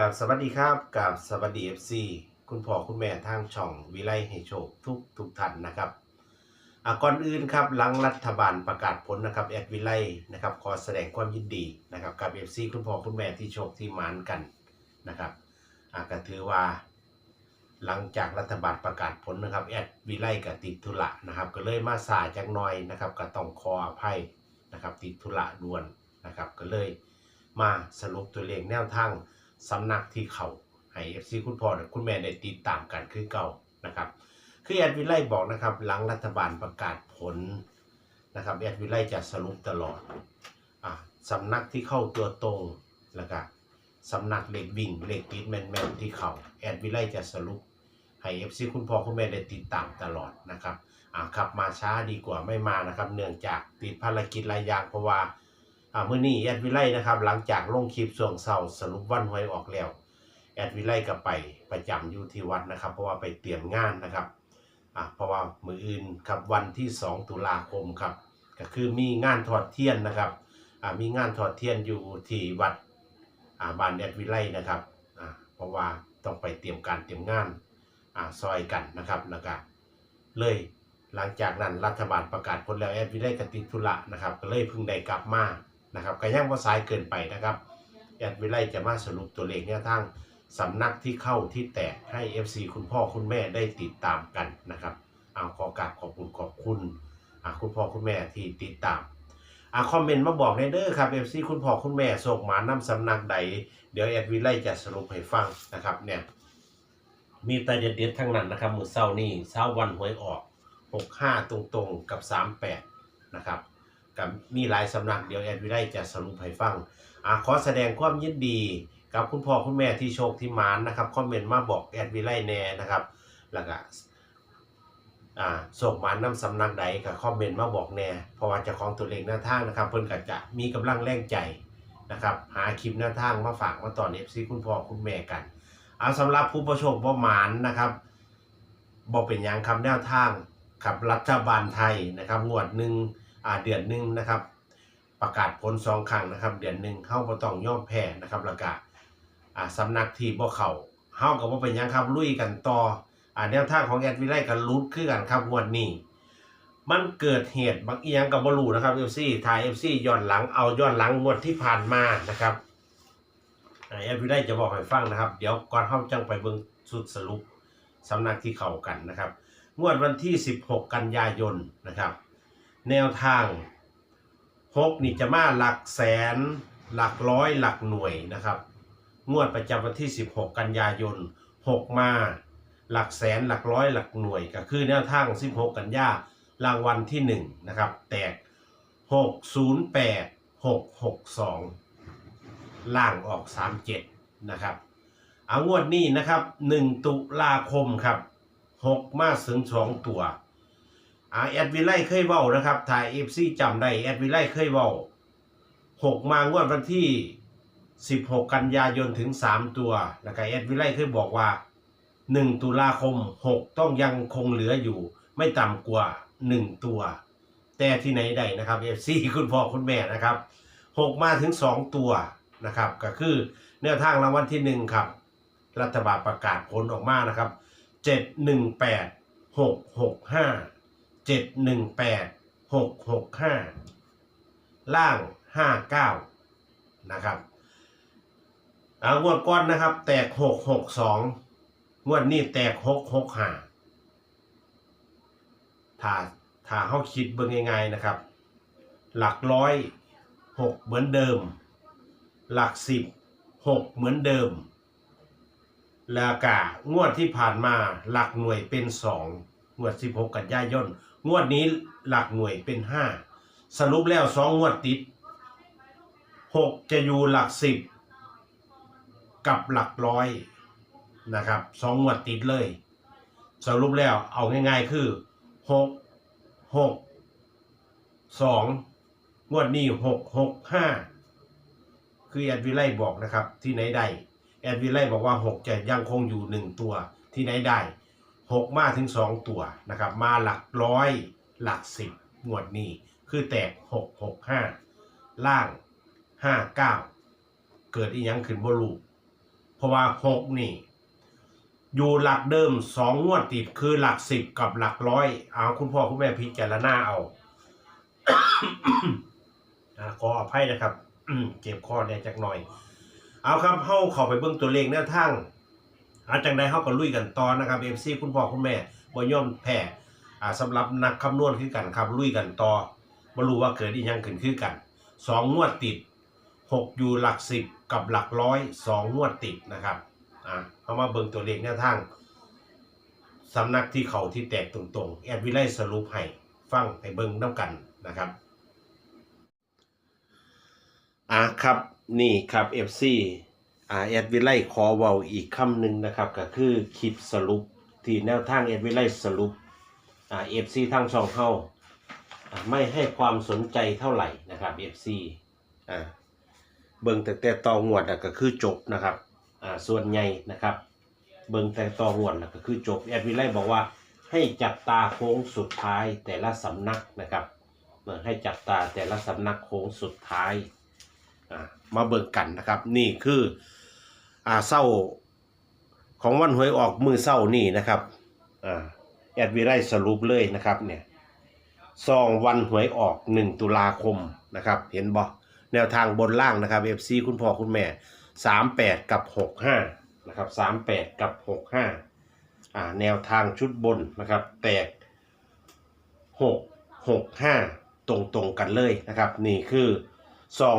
กับสวัสดีครับกับสวัสดีเอฟซีคุณพ่อคุณแม่ทางช่องวิไลให้โชคทุกทุกท่านนะครับก่อนอื่นครับหลังรัฐบาลประกาศผลนะครับแอดวิไลนะครับขอแสดงความยินดีนะครับกับเอฟซีคุณพ่อคุณแม่ที่โชคที่หมานกันนะครับอะก็ถือว่า หลังจากรัฐบาลประกาศผลนะครับแอดวิไลกับติดธุระนะครับ ก็เลยมาสายจักหน่อยนะครับก็ต้องขออภัยนะครับติดธุระด่วนนะครับก็เลยมาสรุปตัวเลขแนวทาง สำนักที่เขาให้เอฟซีคุณพ่อและคุณแม่ได้ติดตามกันคือเก่านะครับ คือแอดวิไลบอกนะครับ หลังรัฐบาลประกาศผลนะครับแอดวิไลจะสรุปตลอดอะสำนักที่เข้าตัวตรงแล้วก็สำนักเลขวิ่งเลขติดแมนแมนๆที่เขาแอดวิไลจะสรุปให้เอฟซีคุณพ่อคุณแม่ได้ติดตามตลอดนะครับอะขับมาช้าดีกว่าไม่มานะครับ เนื่องจากติดภารกิจหลายอย่างเพราะว่า อ่ามื่อนี้แอดวิไลนะครับ หลังจากลงคลิปส่วงเศร้าสรุปวันหวยออกแล้ว แอดวิไลก็ไปประจำอยู่ที่วัดนะครับ เพราะว่าไปเตรียมงานนะครับอ่าเพราะว่ามืออื่นครับวันที่ 2 ตุลาคมครับ ก็คือมีงานถอดเทียนนะครับอ่ามีงานถอดเทียนอยู่ที่วัดอ่าบ้านแอดวิไลนะครับอ่าเพราะว่าต้องไปเตรียมการเตรียมงานอ่าซอยกันนะครับแล้วก็เลยหลังจากนั้นรัฐบาลประกาศผลแล้วแอดวิไลก็ติดธุระนะครับก็เลยเพิ่งได้กลับมา นะครับก็ยังว่าสายเกินไปนะครับแอดวิไลจะมาสรุปตัวเลขแนวทางสำนักที่เข้าที่แตกให้ FC คุณพ่อคุณแม่ได้ติดตามกันนะครับเอาขอกราบขอบคุณขอบคุณอะคุณพ่อคุณแม่ที่ติดตามอะคอมเมนต์มาบอกในเด้อครับ FC คุณพ่อคุณแม่ส่งมานำสำนักใด เดี๋ยวแอดวิไลจะสรุปให้ฟังนะครับเนี่ยมีแต่เด็ดๆทั้งนั้นนะครับมือเศร้านี่เช้าวันหวยออก 65 ตรงๆกับ 38 นะครับ กับมีหลายสำนักเดี๋ยวแอดวิไลจะสรุปให้ฟังอ่าขอแสดงความยินดีกับคุณพ่อคุณแม่ที่โชคที่มานนะครับคอมเมนต์มาบอกแอดวิไลแน่นะครับแล้วก็อ่าโศกมานนำสำนักใดก็คอมเมนต์มาบอกแน่เพราะว่าจะของตัวเลขหน้าทางนะครับ เพิ่นก็จะมีกำลังแรงใจนะครับหาคลิปหน้าทางมาฝากมาตอนเอฟซีคุณพ่อคุณแม่กันเอาสำหรับผู้ประโชคบ่หมานนะครับบ่เป็นหยังคำแนวทางครับรัฐบาลไทยนะครับงวดหนึ่ง เดือนหนึ่งนะครับ ประกาศผลสองครั้งนะครับ เดือนหนึ่งเข้าบ่ต้องย่อมแพ้นะครับแล้วก็อ่าสำนักที่บ่เข้าเฮาก็บ่เป็นยังครับลุยกันต่ออแนวทางของแอดวิไลก็ลุ้นคือกันครับงวดนี้ มันเกิดเหตุบางอีหยังก็บ่รู้นะครับ FC ถ่าย FC ย้อนหลังเอาย้อนหลังงวดที่ผ่านมานะครับแอดวิไลจะบอกให้ฟังนะครับ เดี๋ยวก่อนเฮาจังไปเบิ่งสุดสรุปสำนักที่เข้ากันนะครับ งวดวันที่ 16 กันยายนนะครับ แนวทางหกนี่จะมาหลักแสน หลักร้อยหลักหน่วยนะครับ งวดประจำวันที่ 16 กันยายน 6 มา หลักแสนหลักร้อยหลักหน่วย ก็คือแนวทาง 16 กันยารางวัลที่ 1 นะครับ แตก 608 662 ล่างออก 37 นะครับเอางวดนี้นะครับ 1 ตุลาคมครับ 6 มาถึง2ตัว อ่แอดวิไลเคยเว้านะครับถ่ายเอฟซีจำได้แอดวิไลเคยเว้าหกมางวดวันที่สิบหกกันยายนถึงสามตัวแล้วก็แอดวิไลเคยบอกว่าหนึ่งตุลาคมหกต้องยังคงเหลืออยู่ ไม่ต่ำกว่าหนึ่งตัว แต่ที่ไหนได้นะครับเอฟซีคุณพ่อคุณแม่นะครับหกมาถึงสองตัวนะครับ ก็คือเนวทางรางวัลที่หนึ่งครับ รัฐบาลประกาศผลออกมานะครับเจ็ดหนึ่งแปดหกหกห้า เจ็ดหนึ่งแปดหกหกห้าล่างห้าเก้านะครับอางวดก้อนนะครับ แตกหกหกสองงวดนี้แตกหกหกห้าถ้าถ้าเขาคิดเบิ่งง่ายๆนะครับ หลักร้อยหกเหมือนเดิม หลักสิบหกเหมือนเดิมแล้วก็งวดที่ผ่านมาหลักหน่วยเป็นสองงวด16กันยายน งวดนี้หลักหน่วยเป็น5สรุปแล้วสองงวดติด6จะอยู่หลัก10กับหลักร้อยนะครับสองงวดติดเลย สรุปแล้วเอาง่ายๆคือ6 6 2งงวดนี้6 6 5คือแอดวิไลบอกนะครับที่ไหนได้แอดวิไลบอกว่า6จะยังคงอยู่1ตัวที่ไหนได้ 6มาถึง2ตัวนะครับ มาหลักร้อยหลัก10งวดนี้ คือแตก6 6 5ล่าง5 9เก้าเกิดอีหยังขึ้นบ่รู้พราะว่าหกนี่ อยู่หลักเดิมสองงวดติดคือหลักสิบกับหลักร้อยเอาคุณพ่อคุณแม่พิจารณาเอาอ่าขออภัยนะครับเจ็บคอเนี่ยจักหน่อย เอาครับเฮาเข้าไปเบิ่งตัวเลขแนวทาง อาจังใดเฮาก็ลุยกันต่อนะครับ FC คุณพ่อคุณแม่บ่ย่อมแพ้อ่าสำหรับนักคำนวณคือกันครับลุยกันต่อบ่รู้ว่าเกิดอีหยังขึ้นคือกันสองงวดติดหกอยู่หลักสิบกับหลักร้อยสองงวดติดนะครับอ่าเอามาเบิ่งตัวเลขแนวทางสำนักที่เขาที่แตกตรงๆ แอดวิไลสรุปให้ฟังให้เบิ่งนํกันนะครับอะครับนี่ครับ FC อ่าแอดวิไลขอเว้าอีกคำหนึ่งนะครับ ก็คือคลิปสรุปที่แนวทางแอดวิไลสรุปอ่า FC ทางช่องเฮาอ่าไม่ให้ความสนใจเท่าไหร่นะครับ FC อ่าเบิ่งแต่แต่ตองวดน่ะก็คือจบนะครับอ่าส่วนใหญ่นะครับ เบิ่งแต่ตองวดน่ะก็คือจบแอดวิไลบอกว่าให้จับตาโค้งสุดท้ายแต่ละสำนักนะครับเออให้จับตาแต่ละสำนักโค้งสุดท้ายอ่ามาเบิกกันนะครับ นี่คือ อ่าเศร้าของวันหวยออกมือเศร้านี่นะครับอ่าแอดวิไรสรุปเลยนะครับเนี่ยซองวันหวยออก 1 ตุลาคมนะครับ เห็นบ่แนวทางบนล่างนะครับ FC คุณพ่อคุณแม่ 38 กับ 65นะครับ38 กับ 65อ่าแนวทางชุดบนนะครับ แตก 6 6 5 ตรงๆกันเลยนะครับ นี่คือซอง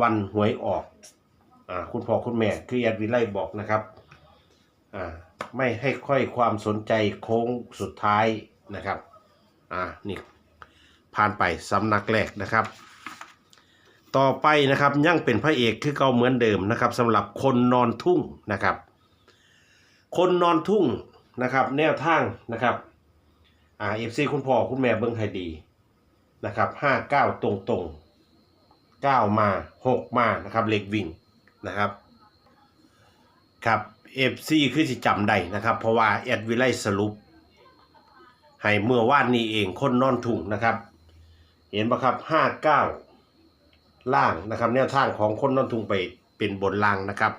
วันหวยออก คุณพ่อคุณแม่คือแอดวิไลบอกนะครับอ่าไม่ให้ค่อยความสนใจโค้งสุดท้ายนะครับอ่านี่ผ่านไปสำนักแรกนะครับ ต่อไปนะครับยังเป็นพระเอกคือเก่าเหมือนเดิมนะครับสำหรับคนนอนทุ่งนะครับ คนนอนทุ่งนะครับ แนวทางนะครับอ่าเอฟซีคุณพ่อคุณแม่เบิ้งให้ดีนะครับห้าเก้าตรงตรงๆ9มา6มานะครับเลขวิ่ง นะครับครับ FC คือสิจำได้นะครับ เพราะว่าแอดวิไลสรุป ให้เมื่อวานนี้เองคนนอนถุงนะครับ เห็นปะครับ59ล่างนะครับแนวทางของคนนอนถุงไปเป็นบนล่างนะครับ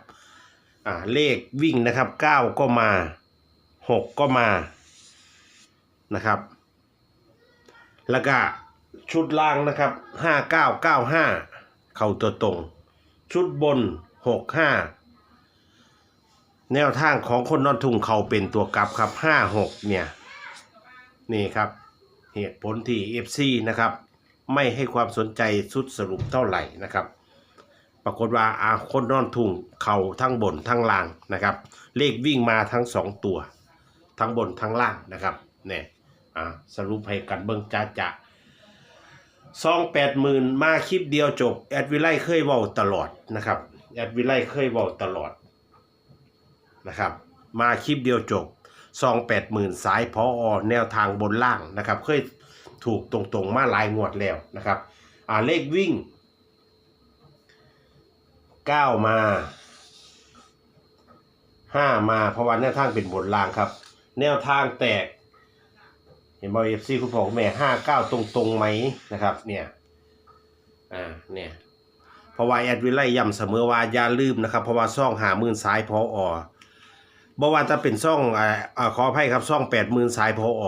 อ่าเลขวิ่งนะครับ9ก็มา6ก็มานะครับ แล้วก็ชุดล่างนะครับ5995เข้าตัวตรง ชุดบน 65แนวทางของคนนอนทุ่งเขาเป็นตัวกลับครับ56เนี่ยนี่ครับเหตุผลที่ FC นะครับไม่ให้ความสนใจชุดสรุปเท่าไหร่นะครับ ปรากฏว่าอาคนนอนทุ่งเขาทั้งบนทั้งล่างนะครับ เลขวิ่งมาทั้งสองตัว ทั้งบนทั้งล่างนะครับเนี่ยสรุปให้กันเบิ่งจ้าจะซองแปดหมื่นมาคลิปเดียวจบ แอดวิไลเคยเว้าตลอดนะครับ แอดวิไลเคยเว้าตลอดนะครับ มาคลิปเดียวจบซองแปดหมื่นสายพออแนวทางบนล่างนะครับ เคยถูกตรงๆมาหลายงวดแล้วนะครับอ่าเลขวิ่งเก้ามาห้ามาเพราะว่าแนวทางเป็นบนล่างครับ แนวทางแตก เห็นบอเอฟซีคุณพ่อคุณแม่ห้าเก้าตรงๆไหมนะครับ เนี่ยอ่าเนี่ย เพราะว่าแอดวิไลย้ำเสมอว่าอย่าลืมนะครับ เพราะว่าซ่องหาหมื่นสายพออบ่ว่าจะเป็นซ่องอ่าขออภัยครับซ่องแปดหมื่นสายพออ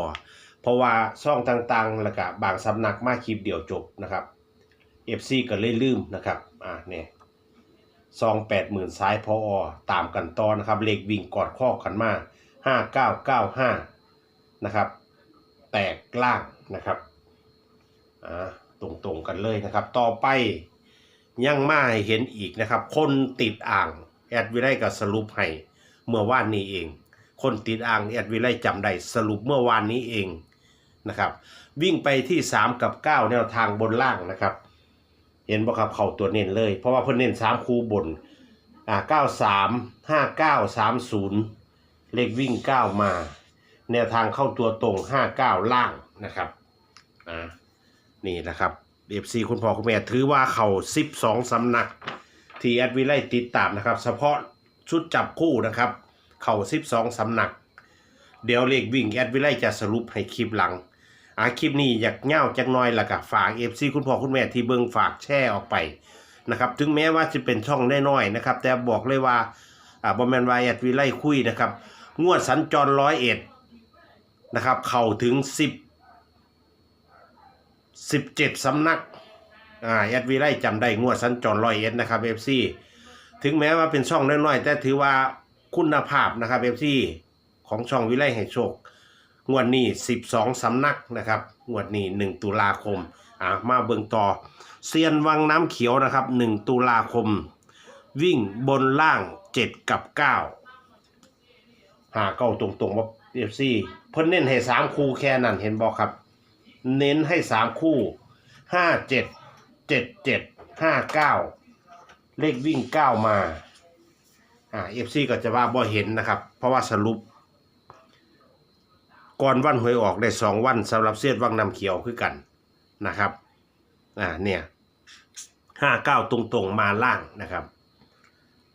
เพราะว่าซ่องต่างๆแล้วก็บางสำนักมาคลิปเดียวจบนะครับ FC ก็เลยลืมนะครับอ่าเนี่ยซองแปดหมื่นสายพออตามกันต่อนะครับ เลขวิ่งกอดข้อกันมาห้าเก้าเก้าห้านะครับแตกล่างนะครับอ่าตรงๆกันเลยนะครับ ต่อไป ยังมาให้เห็นอีกนะครับ คนติดอ่างแอดวิไลกับสรุปให้เมื่อวานนี้เอง คนติดอ่างแอดวิไลจำได้สรุปเมื่อวานนี้เองนะครับ วิ่งไปที่ 3 กับ 9 แนวทางบนล่างนะครับ เห็นบ่ครับเข้าตัวเน้นเลย เพราะว่าเพิ่นเน้น3คูบนอ่า93 59 30เลขวิ่ง9มา แนวทางเข้าตัวตรง59ล่างนะครับอ่านี่นะครับ FC คุณพ่อคุณแม่ถือว่าเข่า12สำนัก ที่แอดวิไลติดตามนะครับ เฉพาะชุดจับคู่นะครับ เข่า12สำนัก เดี๋ยวเลขวิ่งแอดวิไลจะสรุปให้คลิปหลังอาคลิปนี้อยากเง่าจักน้อยละก็ฝาก FC คุณพ่อคุณแม่ที่เบิ่งฝากแชร์ออกไปนะครับถึงแม้ว่าจะเป็นช่องน้อยๆนะครับ แต่บอกเลยว่าอ่าบอมแมนวายแอดวิไลคุยนะครับ งวดสัญจรร้อยเอ็ดนะครับ เข้าถึงสิบ สิบเจ็ดสำนักอ่าแอดวิไลจำได้งวดสัญจรร้อยเอ็ดนะครับเอฟซีถึงแม้ว่าเป็นช่องน้อยๆแต่ถือว่าคุณภาพนะครับเอฟซีของช่องวิไลให้โชค งวดนี้ 12 สำนักนะครับ งวดนี้ 1 ตุลาคม อะ มาเบิงต่อ เซียนวังน้ำเขียวนะครับ 1 ตุลาคม วิ่งบนล่าง 7 กับ 9 หาเก้าตรงๆว่าเอฟซีเพิ่นเน้นให้ 3 คู่แค่นั้นเห็นบอกครับ เน้นให้3คู่5 7 7 7 5 9เจ็ดเจ็ดห้าเก้าเลขวิ่ง9มาอ่าเอฟซีก็จะว่าบ่เห็นนะครับ เพราะว่าสรุป ก่อนวันหวยออกได้สองวันสำหรับเสียดวังน้ำเขียวคือกันนะครับอ่าเนี่ยห้าเก้าตรงๆมาล่างนะครับ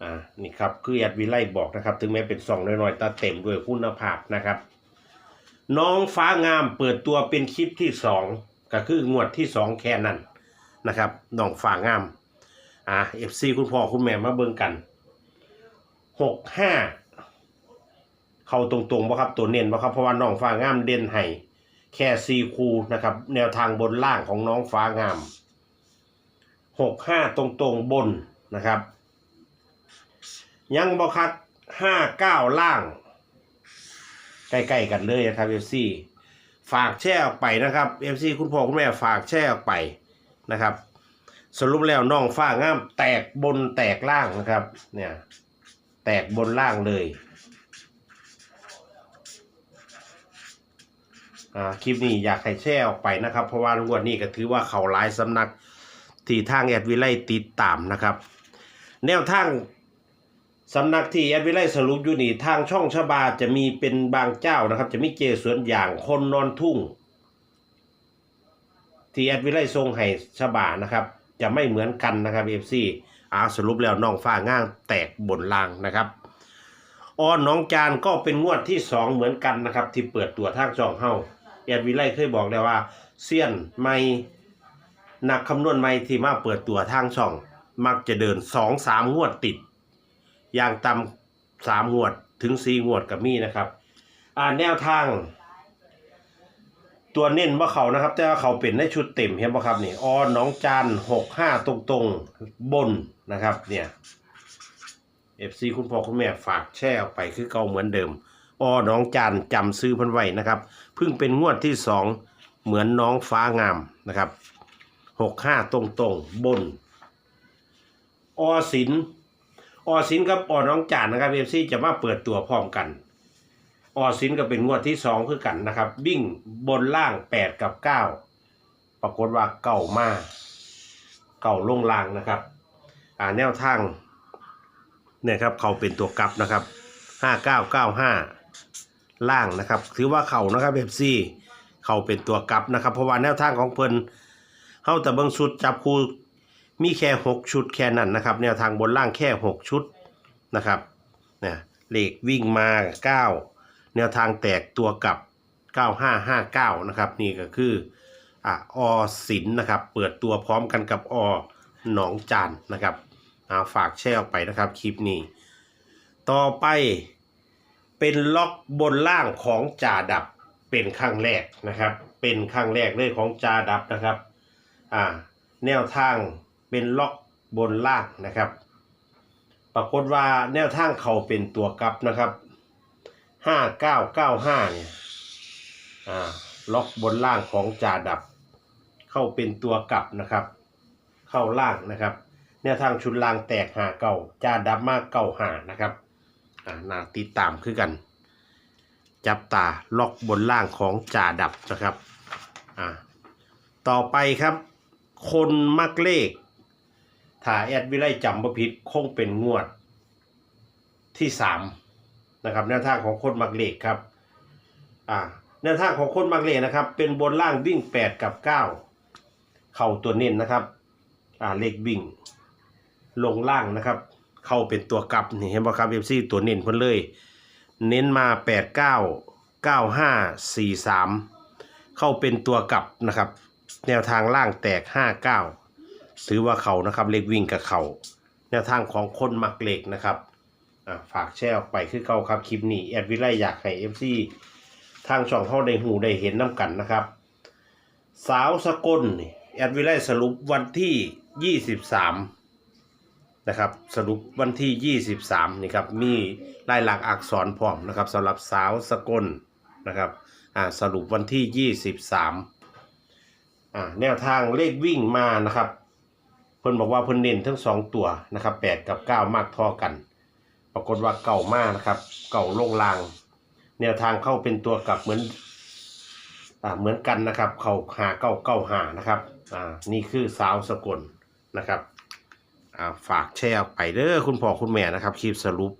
อ่านี่ครับคือแอดวิไลบอกนะครับ ถึงแม้เป็นสองน้อยๆแตาเต็มด้วยคุณภาพนะครับ น้องฟ้างามเปิดตัวเป็นคลิปที่สองก็คืองวดที่สองแค่นั้นนะครับน้องฟ้างามอ่าเอฟซีคุณพ่อคุณแม่มาเบิ่งกันหกห้าเข้าตรงๆบ่ครับตัวเน้นบ่ครับเพราะว่าน้องฟ้างามเด่นให้แค่ซีคูนะครับ แนวทางบนล่างของน้องฟ้างามหกห้าตรงๆบนนะครับ ยังบ่คัดห้าเก้าล่าง ใกล้ๆกันเลยนะครับเอฟซีฝากแช่ออกไปนะครับเอฟซีคุณพ่อคุณแม่ฝากแช่ออกไปนะครับ สรุปแล้วน้องฟ้าง่ามแตกบนแตกล่างนะครับ เนี่ย แตกบนล่างเลยอ่าคลิปนี้อยากให้แชร์ออกไปนะครับ เพราะว่างวดนี้ก็ถือว่าเขาหลายสำนักที่ทางแอดวิไลติดตามนะครับ แนวทาง สำนักที่แอดวิไลสรุปอยู่นี่ทางช่องชบาจะมีเป็นบางเจ้านะครับ จะมีเจสวนอย่างคนนอนทุ่ง ที่แอดวิไลทรงให้ชบานะครับ จะไม่เหมือนกันนะครับเอฟซีอาสรุปแล้วน้องฟ้าง่างแตกบนลางนะครับออนน้องจานก็เป็นงวดที่สองเหมือนกันนะครับ ที่เปิดตัวทางช่องเฮาแอดวิไลเคยบอกแล้วว่าเซียนไม่นักคำนวณไม่ที่มาเปิดตัวทางช่อง มักจะเดินสองสามงวดติด อย่างต่ำสามงวดถึงสี่งวดกับมีนะครับ อ่าแนวทาง ตัวเน้นว่าเขานะครับ แต่ว่าเขาเป็นในชุดเต็มเห็นป่ะครับนี่ออน้องจานหกห้าตรงๆบนนะครับ เนี่ยเอฟซีคุณพ่อคุณแม่ฝากแช่ออกไปคือเก่าเหมือนเดิมออน้องจานจำซื้อพันไว้นะครับเพิ่งเป็นงวดที่สองเหมือนน้องฟ้างามนะครับหกห้าตรงตรงบน อสิน อสินกับออน้องจานนะครับเอฟซีจะมาเปิดตัวพร้อมกัน ออสินก็เป็นงวดที่สองคือกันนะครับ วิ่งบนล่างแปดกับเก้าปรากฏว่าเก่ามากเก่าลงล่างนะครับอ่าแนวทางเนี่ยครับเขาเป็นตัวกลับนะครับห้าเก้าเก้าห้าล่างนะครับ ถือว่าเขานะครับเอฟซีเขาเป็นตัวกลับนะครับ เพราะว่าแนวทางของเพิ่นเข้าแต่เบิ้งชุดจับคู่ มีแค่หกชุดแค่นั้นนะครับ แนวทางบนล่างแค่หกชุดนะครับเนี่ยเลขวิ่งมาเก้าแนวทางแตกตัวกับเก้าห้าห้าเก้านะครับ นี่ก็คืออะอสินนะครับ เปิดตัวพร้อมกันกับอหนองจานนะครับอาฝากแชร์ออกไปนะครับคลิปนี้ ต่อไปเป็นล็อกบนล่างของจ่าดับเป็นครั้งแรกนะครับ เป็นครั้งแรกเลยของจ่าดับนะครับอ่าแนวทาง เป็นล็อกบนล่างนะครับ ปรากฏว่าแนวทางเขาเป็นตัวกลับนะครับห้าเก้าเก้าห้าเนี่ยอ่าล็อกบนล่างของจ่าดับ เข้าเป็นตัวกลับนะครับ เข้าล่างนะครับแนวทางชุดลางแตกหาเก่าจ้าดับมากเก่าหานะครับอ่านาติดตามคือกัน จับตาล็อกบนล่างของจ่าดับนะครับอ่าต่อไปครับ คนมักเลข ถ้าแอดวิไลจำประพิษคงเป็นงวดที่สามนะครับแนวทางของคนมักเลขครับอ่าแนวทางของคนมักเลขนะครับ เป็นบนล่างวิ่งแปดกับเก้าเข่าตัวเน้นนะครับอ่าเลขวิ่ง ลงล่างนะครับ เข้าเป็นตัวกลับนี่เห็นป่ะครับเอฟซีตัวเน้นเพิ่นเลย เน้นมาแปดเก้าเก้าห้าสี่สามเข้าเป็นตัวกลับนะครับ แนวทางล่างแตกห้าเก้า ถือว่าเขานะครับเลขวิ่งกับเขาแนวทางของคนมักเลขนะครับอ่าฝากแชร์ออกไปคือเก่าครับคลิปนี้แอดวิไลอยากให้ FC ทางช่องเฮาได้หูได้เห็นน้ำกันนะครับ สาวสกลนี่แอดวิไลสรุปวันที่ 23 นะครับ สรุปวันที่ 23 นี่ครับ มีลายหลักอักษรพร้อมนะครับสำหรับสาวสกลนะครับอ่าสรุปวันที่ 23อ่าแนวทางเลขวิ่งมานะครับ เพิ่นบอกว่าเพิ่นเน้นทั้งสองตัวนะครับ8กับ9มากท่อกัน ปรากฏว่าเก่ามากนะครับ เก่าลงลาง แนวทางเข้าเป็นตัวกลับเหมือนอ่าเหมือนกันนะครับ เขาหาเก้าเก้าหานะครับอ่านี่คือสาวสกลนะครับอ่าฝากแชร์ออกไปเด้อคุณพ่อคุณแม่นะครับคลิปสรุป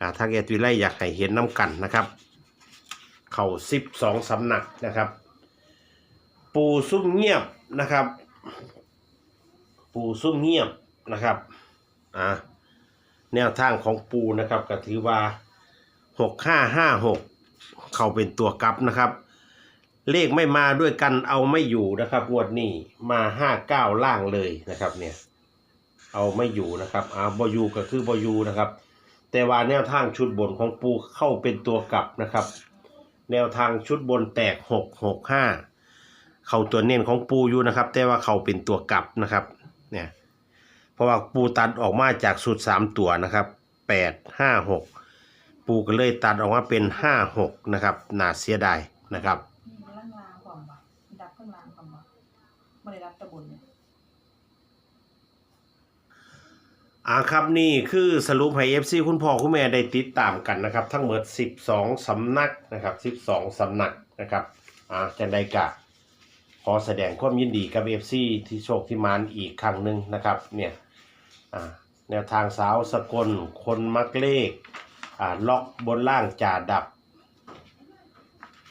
อ่าทางเอตุไลอยากให้เห็นน้ำกันนะครับเข่าสิบสองสำนักนะครับ ปูซุ่มเงียบนะครับ ปูซุ่มเงียบนะครับอ่าแนวทางของปูนะครับก็ถือว่าหกห้าห้าหกเข้าเป็นตัวกลับนะครับ เลขไม่มาด้วยกันเอาไม่อยู่นะครับงวดนี้มาห้าเก้าล่างเลยนะครับเนี่ยเอาไม่อยู่นะครับอ่าบอยูก็คือบอยูนะครับ แต่ว่าแนวทางชุดบนของปูเข้าเป็นตัวกลับนะครับ แนวทางชุดบนแตกหกหกห้าเข้าตัวเน้นของปูอยู่นะครับ แต่ว่าเข้าเป็นตัวกลับนะครับ เนี่ยเพราะว่าปูตัดออกมาจากสูตรสามตัวนะครับแปดห้าหกปูก็เลยตัดออกมาเป็นห้าหกนะครับน่าเสียดายนะครับมีล่างลางความบ่มีดับข้างล่างความบ่ไม่ได้รับตะบนเนี่ยอ่าครับนี่คือสรุปให้ FC คุณพ่อคุณแม่ได้ติดตามกันนะครับ ทั้งหมด 12 สำนักนะครับ 12 สำนักนะครับอ่าจังใดกะ ขอแสดงความยินดีกับ FC ที่โชคที่มานอีกครั้งหนึ่งนะครับเนี่ยอ่าแนวทางสาวสกลคนมักเลขอ่าล็อกบนล่างจ่าดับ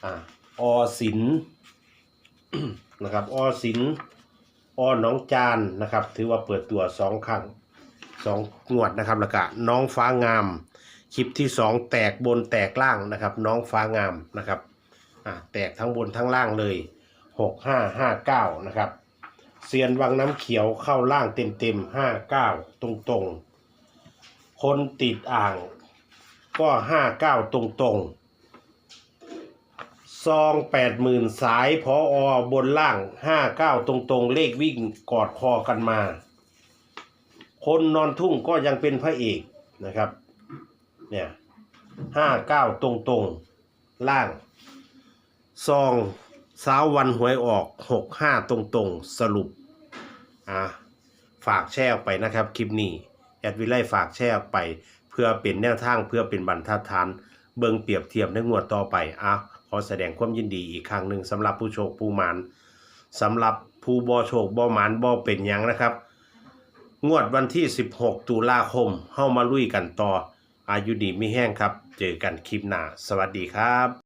อ่าอสินนะครับอสินอหน้องจานนะครับ ถือว่าเปิดตัวสองครั้งสองงวดนะครับแล้วก็น้องฟ้างามคลิปที่สองแตกบนแตกล่างนะครับ น้องฟ้างามนะครับอ่าแตกทั้งบนทั้งล่างเลย หกห้าห้าเก้านะครับ เซียนวังน้ำเขียวเข้าล่างเต็มเต็มห้าเก้าตรงตรงๆ คนติดอ่างก็ห้าเก้าตรงตรงๆ ซองแปดหมื่นสายพออบนล่างห้าเก้าตรงตรงๆ เลขวิ่งกอดคอกันมา คนนอนทุ่งก็ยังเป็นพระเอกนะครับ เนี่ยห้าเก้าตรงตรงๆล่างซอง สาววันหวยออกหกห้าตรงตรงๆ สรุป อะ ฝากแชร์ออกไปนะครับ คลิปนี้ แอดวิไลฝากแชร์ออกไป เพื่อเป็นแนวทางเพื่อเป็นบรรทัดฐาน เบิงเปรียบเทียบในงวดต่อไป อะ ขอแสดงความยินดีอีกครั้งหนึ่งสำหรับผู้โชคผู้หมานสำหรับผู้บ่โชคบ่หมานบ่เป็นยังนะครับ งวดวันที่ 16 ตุลาคมเข้ามาลุยกันต่อ อายุดีไม่แห้งครับ เจอกันคลิปหน้า สวัสดีครับ